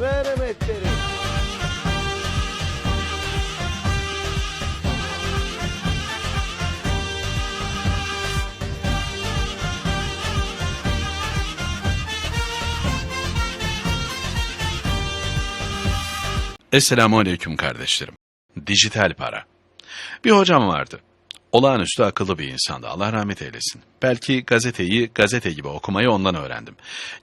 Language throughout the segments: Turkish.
Ver emetleri. Esselamu Aleyküm kardeşlerim. Dijital para. Bir hocam vardı. Olağanüstü akıllı bir insandı. Allah rahmet eylesin. Belki gazeteyi gazete gibi okumayı ondan öğrendim.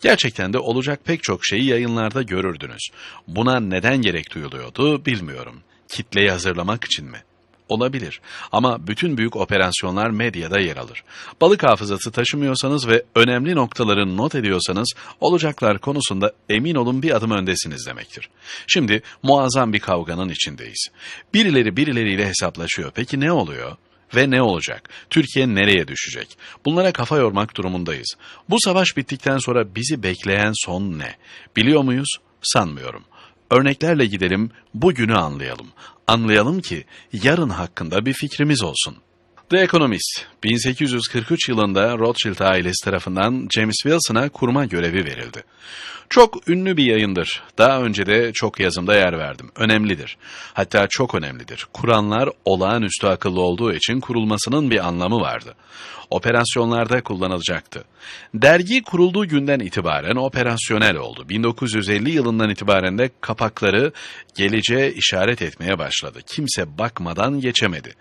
Gerçekten de olacak pek çok şeyi yayınlarda görürdünüz. Buna neden gerek duyuluyordu bilmiyorum. Kitleyi hazırlamak için mi? Olabilir ama bütün büyük operasyonlar medyada yer alır. Balık hafızası taşımıyorsanız ve önemli noktaları not ediyorsanız olacaklar konusunda emin olun bir adım öndesiniz demektir. Şimdi muazzam bir kavganın içindeyiz. Birileri birileriyle hesaplaşıyor. Peki ne oluyor? Ve ne olacak? Türkiye nereye düşecek? Bunlara kafa yormak durumundayız. Bu savaş bittikten sonra bizi bekleyen son ne? Biliyor muyuz? Sanmıyorum. Örneklerle gidelim, bugünü anlayalım. Anlayalım ki yarın hakkında bir fikrimiz olsun. The Economist, 1843 yılında Rothschild ailesi tarafından James Wilson'a kurma görevi verildi. Çok ünlü bir yayındır. Daha önce de çok yazımda yer verdim. Önemlidir. Hatta çok önemlidir. Kuranlar olağanüstü akıllı olduğu için kurulmasının bir anlamı vardı. Operasyonlarda kullanılacaktı. Dergi kurulduğu günden itibaren operasyonel oldu. 1950 yılından itibaren de kapakları geleceğe işaret etmeye başladı. Kimse bakmadan geçemedi.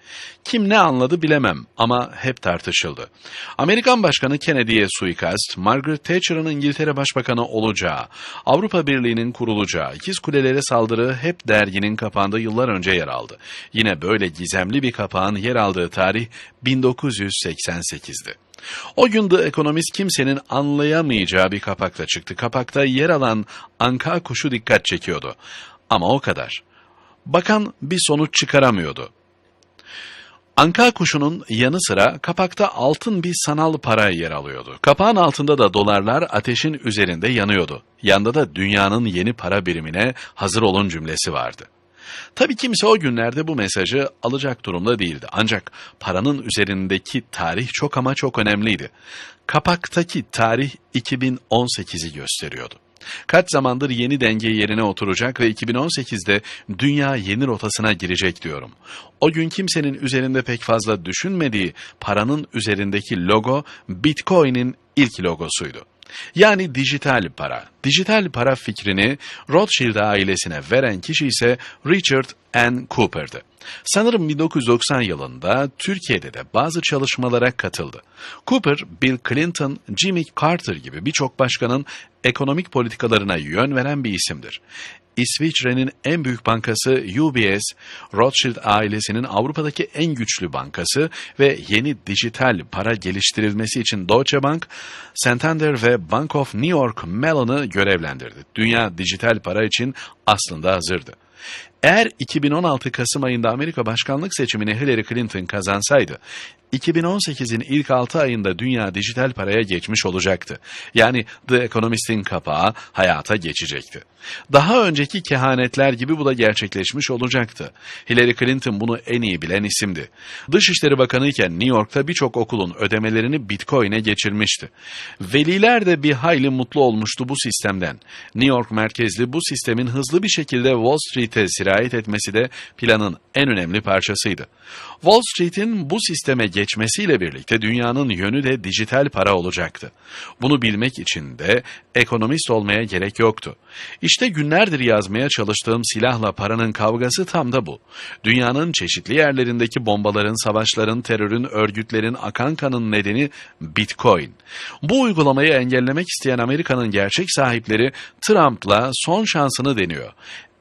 Kim ne anladı bilemem ama hep tartışıldı. Amerikan Başkanı Kennedy'ye suikast, Margaret Thatcher'ın İngiltere Başbakanı olacağı, Avrupa Birliği'nin kurulacağı, ikiz kulelere saldırı hep derginin kapağında yıllar önce yer aldı. Yine böyle gizemli bir kapağın yer aldığı tarih 1988'di. O gün The Economist kimsenin anlayamayacağı bir kapakla çıktı. Kapakta yer alan anka kuşu dikkat çekiyordu. Ama o kadar. Bakan bir sonuç çıkaramıyordu. Anka kuşunun yanı sıra kapakta altın bir sanal para yer alıyordu. Kapağın altında da dolarlar ateşin üzerinde yanıyordu. Yanda da dünyanın yeni para birimine hazır olun cümlesi vardı. Tabii kimse o günlerde bu mesajı alacak durumda değildi. Ancak paranın üzerindeki tarih çok ama çok önemliydi. Kapaktaki tarih 2018'i gösteriyordu. Kaç zamandır yeni denge yerine oturacak ve 2018'de dünya yeni rotasına girecek diyorum. O gün kimsenin üzerinde pek fazla düşünmediği paranın üzerindeki logo Bitcoin'in ilk logosuydu. Yani dijital para. Dijital para fikrini Rothschild ailesine veren kişi ise Richard N. Cooper'dı. Sanırım 1990 yılında Türkiye'de de bazı çalışmalara katıldı. Cooper, Bill Clinton, Jimmy Carter gibi birçok başkanın ekonomik politikalarına yön veren bir isimdir. İsviçre'nin en büyük bankası UBS, Rothschild ailesinin Avrupa'daki en güçlü bankası ve yeni dijital para geliştirilmesi için Deutsche Bank, Santander ve Bank of New York Mellon'ı görevlendirdi. Dünya dijital para için aslında hazırdı. Eğer 2016 Kasım ayında Amerika başkanlık seçimini Hillary Clinton kazansaydı, 2018'in ilk 6 ayında dünya dijital paraya geçmiş olacaktı. Yani The Economist'in kapağı hayata geçecekti. Daha önceki kehanetler gibi bu da gerçekleşmiş olacaktı. Hillary Clinton bunu en iyi bilen isimdi. Dışişleri Bakanı iken New York'ta birçok okulun ödemelerini Bitcoin'e geçirmişti. Veliler de bir hayli mutlu olmuştu bu sistemden. New York merkezli bu sistemin hızlı bir şekilde Wall Street'e sirayet etmesi de planın en önemli parçasıydı. Wall Street'in bu sisteme geçmesiyle birlikte dünyanın yönü de dijital para olacaktı. Bunu bilmek için de ekonomist olmaya gerek yoktu. İşte günlerdir yazmaya çalıştığım silahla paranın kavgası tam da bu. Dünyanın çeşitli yerlerindeki bombaların, savaşların, terörün, örgütlerin akan kanın nedeni Bitcoin. Bu uygulamayı engellemek isteyen Amerika'nın gerçek sahipleri Trump'la son şansını deniyor.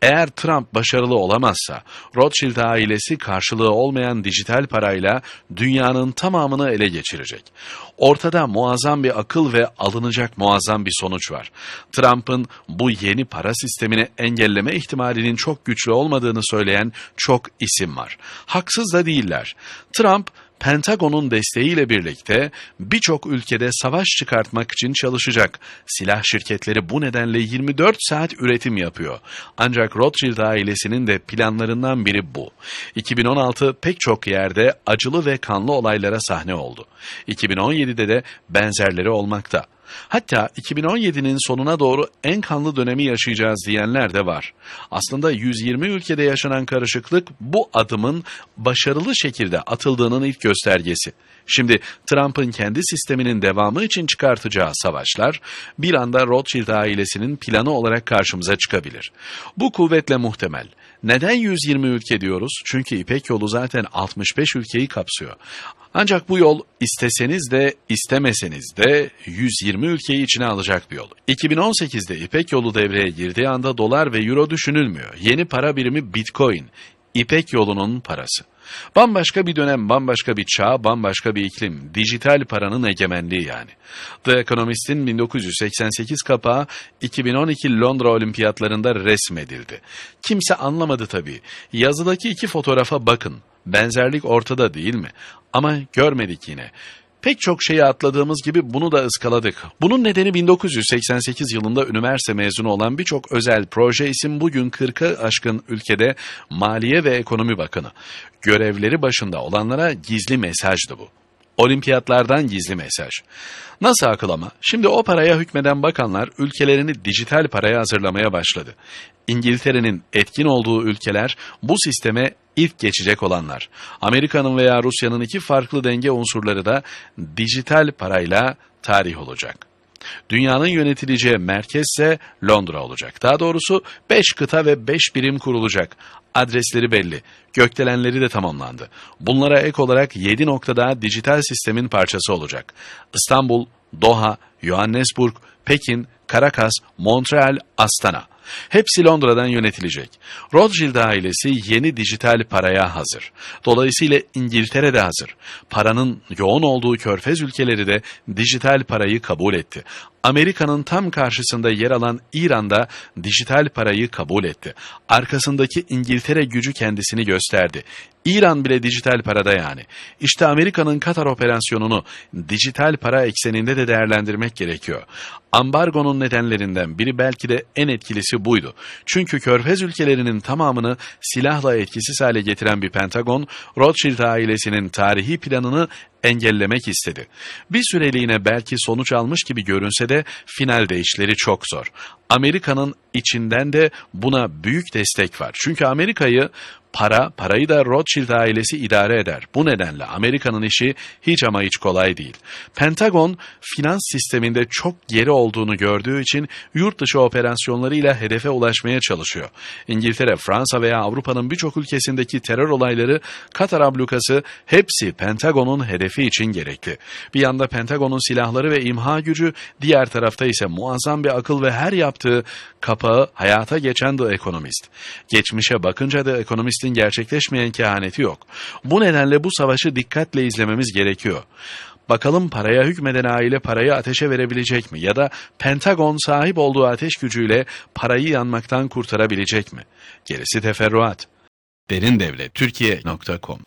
Eğer Trump başarılı olamazsa, Rothschild ailesi karşılığı olmayan dijital parayla dünyanın tamamını ele geçirecek. Ortada muazzam bir akıl ve alınacak muazzam bir sonuç var. Trump'ın bu yeni para sistemini engelleme ihtimalinin çok güçlü olmadığını söyleyen çok isim var. Haksız da değiller. Trump, Pentagon'un desteğiyle birlikte birçok ülkede savaş çıkartmak için çalışacak. Silah şirketleri bu nedenle 24 saat üretim yapıyor. Ancak Rothschild ailesinin de planlarından biri bu. 2016 pek çok yerde acılı ve kanlı olaylara sahne oldu. 2017'de de benzerleri olmakta. Hatta 2017'nin sonuna doğru en kanlı dönemi yaşayacağız diyenler de var. Aslında 120 ülkede yaşanan karışıklık bu adımın başarılı şekilde atıldığının ilk göstergesi. Şimdi Trump'ın kendi sisteminin devamı için çıkartacağı savaşlar bir anda Rothschild ailesinin planı olarak karşımıza çıkabilir. Bu kuvvetle muhtemel. Neden 120 ülke diyoruz? Çünkü İpek yolu zaten 65 ülkeyi kapsıyor. Ancak bu yol isteseniz de istemeseniz de 120 ülkeyi içine alacak bir yol. 2018'de İpek yolu devreye girdiği anda dolar ve euro düşünülmüyor. Yeni para birimi Bitcoin. İpek yolunun parası. Bambaşka bir dönem, bambaşka bir çağ, bambaşka bir iklim. Dijital paranın egemenliği yani. The Economist'in 1988 kapağı 2012 Londra Olimpiyatlarında resmedildi. Kimse anlamadı tabii. Yazıdaki iki fotoğrafa bakın. Benzerlik ortada değil mi? Ama görmedik yine. Pek çok şeyi atladığımız gibi bunu da ıskaladık. Bunun nedeni 1988 yılında üniversite mezunu olan birçok özel proje isim bugün 40'a aşkın ülkede Maliye ve Ekonomi Bakanı. Görevleri başında olanlara gizli mesajdı bu. Olimpiyatlardan gizli mesaj. Nasıl akıl ama? Şimdi o paraya hükmeden bakanlar ülkelerini dijital paraya hazırlamaya başladı. İngiltere'nin etkin olduğu ülkeler bu sisteme ilk geçecek olanlar. Amerika'nın veya Rusya'nın iki farklı denge unsurları da dijital parayla tarih olacak. Dünyanın yönetileceği merkezse Londra olacak. Daha doğrusu 5 kıta ve 5 birim kurulacak. Adresleri belli. Gökdelenleri de tamamlandı. Bunlara ek olarak 7 noktada dijital sistemin parçası olacak. İstanbul, Doha, Johannesburg, Pekin, Caracas, Montreal, Astana. Hepsi Londra'dan yönetilecek. Rothschild ailesi yeni dijital paraya hazır. Dolayısıyla İngiltere de hazır. Paranın yoğun olduğu körfez ülkeleri de dijital parayı kabul etti. Amerika'nın tam karşısında yer alan İran'da dijital parayı kabul etti. Arkasındaki İngiltere gücü kendisini gösterdi. İran bile dijital parada yani. İşte Amerika'nın Katar operasyonunu dijital para ekseninde de değerlendirmek gerekiyor. Ambargonun nedenlerinden biri belki de en etkilisi buydu. Çünkü körfez ülkelerinin tamamını silahla etkisiz hale getiren bir Pentagon, Rothschild ailesinin tarihi planını engellemek istedi. Bir süreliğine belki sonuç almış gibi görünse de finalde işleri çok zor. Amerika'nın içinden de buna büyük destek var. Çünkü Amerika'yı para, parayı da Rothschild ailesi idare eder. Bu nedenle Amerika'nın işi hiç ama hiç kolay değil. Pentagon, finans sisteminde çok geri olduğunu gördüğü için yurt dışı operasyonlarıyla hedefe ulaşmaya çalışıyor. İngiltere, Fransa veya Avrupa'nın birçok ülkesindeki terör olayları, Katar ablukası hepsi Pentagon'un hedefi için gerekli. Bir yanda Pentagon'un silahları ve imha gücü, diğer tarafta ise muazzam bir akıl ve her yaptığı kapağı hayata geçen The Economist. Geçmişe bakınca The Economist'in gerçekleşmeyen kehaneti yok. Bu nedenle bu savaşı dikkatle izlememiz gerekiyor. Bakalım paraya hükmeden aile parayı ateşe verebilecek mi? Ya da Pentagon sahip olduğu ateş gücüyle parayı yanmaktan kurtarabilecek mi? Gerisi teferruat. Derindevlet Türkiye.com